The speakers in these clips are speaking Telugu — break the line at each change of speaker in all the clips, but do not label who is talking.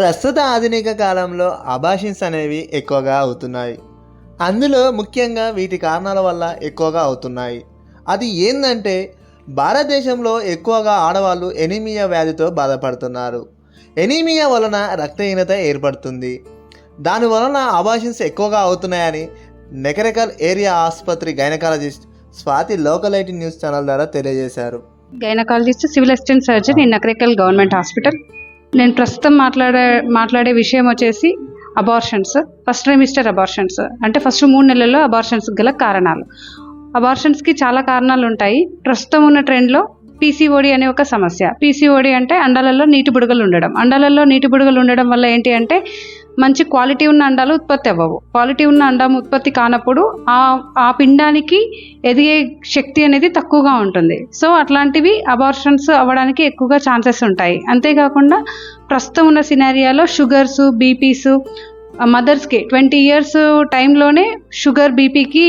ప్రస్తుత ఆధునిక కాలంలో అబాషన్స్ అనేవి ఎక్కువగా అవుతున్నాయి. అందులో ముఖ్యంగా వీటి కారణాల వల్ల ఎక్కువగా అవుతున్నాయి. అది ఏంటంటే భారతదేశంలో ఎక్కువగా ఆడవాళ్ళు ఎనీమియా వ్యాధితో బాధపడుతున్నారు. ఎనీమియా వలన రక్తహీనత ఏర్పడుతుంది. దాని వలన అబాషన్స్ ఎక్కువగా అవుతున్నాయని నెకరెకల్ ఏరియా ఆసుపత్రి gynaecologist Swathi local news channel ద్వారా తెలియజేశారు.
Gynaecologist civil assistant surgeon in Nakrekal government hospital. నేను ప్రస్తుతం మాట్లాడే మాట్లాడే విషయం వచ్చేసి అబార్షన్స్ ఫస్ట్ ట్రైమిస్టర్ అబార్షన్స్ అంటే ఫస్ట్ మూడు నెలల్లో అబార్షన్స్ గల కారణాలు. అబార్షన్స్కి చాలా కారణాలు ఉంటాయి ప్రస్తుతం ఉన్న ట్రెండ్లో పీసీఓడి అనే ఒక సమస్య. పీసీఓడి అంటే అండాలలో నీటి బుడగలు ఉండడం. అండాలలో నీటి బుడగలు ఉండడం వల్ల ఏంటి అంటే మంచి క్వాలిటీ ఉన్న అండాలు ఉత్పత్తి అవ్వవు. క్వాలిటీ ఉన్న అండం ఉత్పత్తి కానప్పుడు ఆ ఆ పిండానికి ఎదిగే శక్తి అనేది తక్కువగా ఉంటుంది. సో అట్లాంటివి అబార్షన్స్ అవ్వడానికి ఎక్కువగా ఛాన్సెస్ ఉంటాయి. అంతేకాకుండా ప్రస్తుతం ఉన్న సినారియాలో షుగర్స్ బీపీస్ మదర్స్కి ట్వంటీ ఇయర్స్ టైంలోనే షుగర్ బీపీకి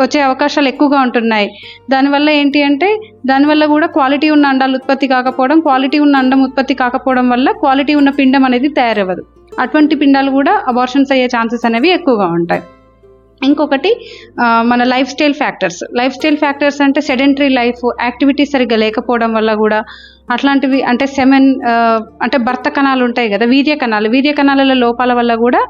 వచ్చే అవకాశాలు ఎక్కువగా ఉంటున్నాయి. దానివల్ల ఏంటి అంటే దానివల్ల కూడా క్వాలిటీ ఉన్న అండాలు ఉత్పత్తి కాకపోవడం క్వాలిటీ ఉన్న అండం ఉత్పత్తి కాకపోవడం వల్ల క్వాలిటీ ఉన్న పిండం అనేది తయారవ్వదు. అటువంటి పిండాలు కూడా అబార్షన్స్ అయ్యే ఛాన్సెస్ అనేవి ఎక్కువగా ఉంటాయి. ఇంకొకటి మన life style factors life style factors అంటే సెడెంటరీ లైఫ్ యాక్టివిటీ సరిగ్గా లేకపోవడం వల్ల కూడా అట్లాంటివి అంటే సెమెన్ అంటే భర్త కణాలు ఉంటాయి కదా వీర్య కణాలు. వీర్య కణాలలో లోపాల వల్ల కూడా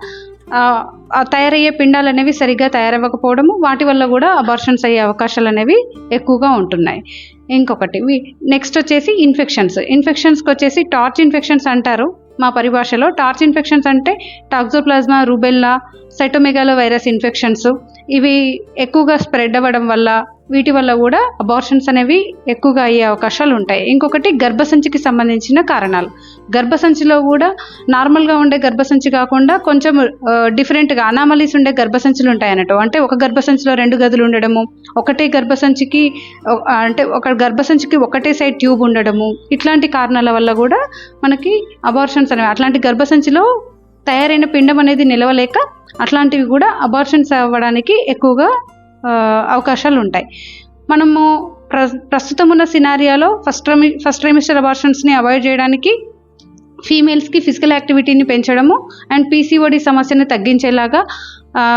తయారయ్యే పిండాలు అనేవి సరిగ్గా తయారవ్వకపోవడము. వాటి వల్ల కూడా అబార్షన్స్ అయ్యే అవకాశాలు అనేవి ఎక్కువగా ఉంటున్నాయి. ఇంకొకటి నెక్స్ట్ వచ్చేసి ఇన్ఫెక్షన్స్ ఇన్ఫెక్షన్స్కి వచ్చేసి టార్చ్ ఇన్ఫెక్షన్స్ అంటారు మా పరిభాషలో. టార్చ్ ఇన్ఫెక్షన్స్ అంటే toxoplasma rubella cytomegalo virus infections ఇవి ఎక్కువగా స్ప్రెడ్ అవ్వడం వల్ల వీటి వల్ల కూడా అబార్షన్స్ అనేవి ఎక్కువగా అయ్యే అవకాశాలు ఉంటాయి. ఇంకొకటి గర్భసంచికి సంబంధించిన కారణాలు. గర్భసంచిలో కూడా నార్మల్గా ఉండే గర్భసంచి కాకుండా కొంచెం డిఫరెంట్గా అనామలీస్ ఉండే గర్భసంచులు ఉంటాయి అన్నట్టు. అంటే ఒక గర్భసంచిలో రెండు గదులు ఉండడము ఒకటే గర్భసంచికి అంటే ఒక గర్భసంచికి ఒకటే సైడ్ ట్యూబ్ ఉండడము ఇట్లాంటి కారణాల వల్ల కూడా మనకి అబార్షన్స్ అనేవి అట్లాంటి గర్భసంచిలో తయారైన పిండం అనేది నిలవలేక అట్లాంటివి కూడా అబార్షన్స్ అవ్వడానికి ఎక్కువగా అవకాశాలు ఉంటాయి మనము ప్ర ప్రస్తుతం ఉన్న సినారియాలో ఫస్ట్ ఫస్ట్ ట్రైమిస్టర్ అబార్షన్స్ని అవాయిడ్ చేయడానికి ఫీమేల్స్కి ఫిజికల్ యాక్టివిటీని పెంచడము అండ్ పీసీఓడి సమస్యని తగ్గించేలాగా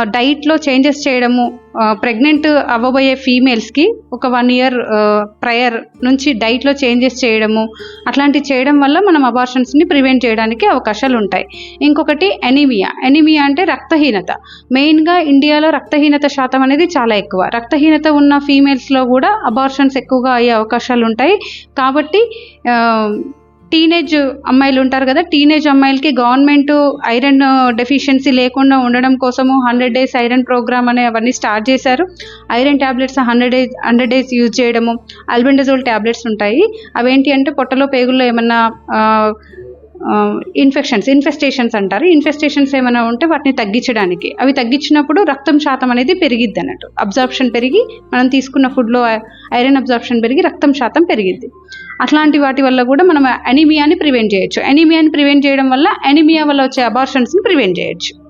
డైట్లో చేంజెస్ చేయడము ప్రెగ్నెంట్ అవ్వబోయే ఫీమేల్స్కి ఒక వన్ ఇయర్ ప్రయర్ నుంచి డైట్లో చేంజెస్ చేయడము అట్లాంటివి చేయడం వల్ల మనం అబార్షన్స్ని ప్రివెంట్ చేయడానికి అవకాశాలు ఉంటాయి ఇంకొకటి ఎనీమియా. ఎనీమియా అంటే రక్తహీనత. మెయిన్గా ఇండియాలో రక్తహీనత శాతం అనేది చాలా ఎక్కువ. రక్తహీనత ఉన్న ఫీమేల్స్లో కూడా అబార్షన్స్ ఎక్కువగా అయ్యే అవకాశాలు ఉంటాయి కాబట్టి టీనేజ్ అమ్మాయిలు ఉంటారు కదా టీనేజ్ అమ్మాయిలకి గవర్నమెంట్ ఐరన్ డెఫిషియన్సీ లేకుండా ఉండడం కోసము హండ్రెడ్ డేస్ ఐరన్ ప్రోగ్రామ్ అనే అవన్నీ స్టార్ట్ చేశారు. Iron tablets hundred days hundred days use చేయడము అల్బెండజోల్ ట్యాబ్లెట్స్ ఉంటాయి. అవేంటి అంటే పొట్టలో పేగుల్లో ఏమన్నా ఇన్ఫెక్షన్స్ ఇన్ఫెస్టేషన్స్ అంటారు. ఇన్ఫెస్టేషన్స్ ఏమైనా ఉంటే వాటిని తగ్గించడానికి. అవి తగ్గించినప్పుడు రక్తం శాతం అనేది పెరిగిద్ది అన్నట్టు. అబ్జార్ప్షన్ పెరిగి మనం తీసుకున్న ఫుడ్లో ఐరన్ అబ్జార్ప్షన్ పెరిగి రక్తం శాతం పెరిగిద్ది. అట్లాంటి వాటి వల్ల కూడా మనం అనీమియాని ప్రివెంట్ చేయొచ్చు. అనీమియాని ప్రివెంట్ చేయడం వల్ల అనీమియా వల్ల వచ్చే అబార్షన్స్ని ప్రివెంట్ చేయొచ్చు.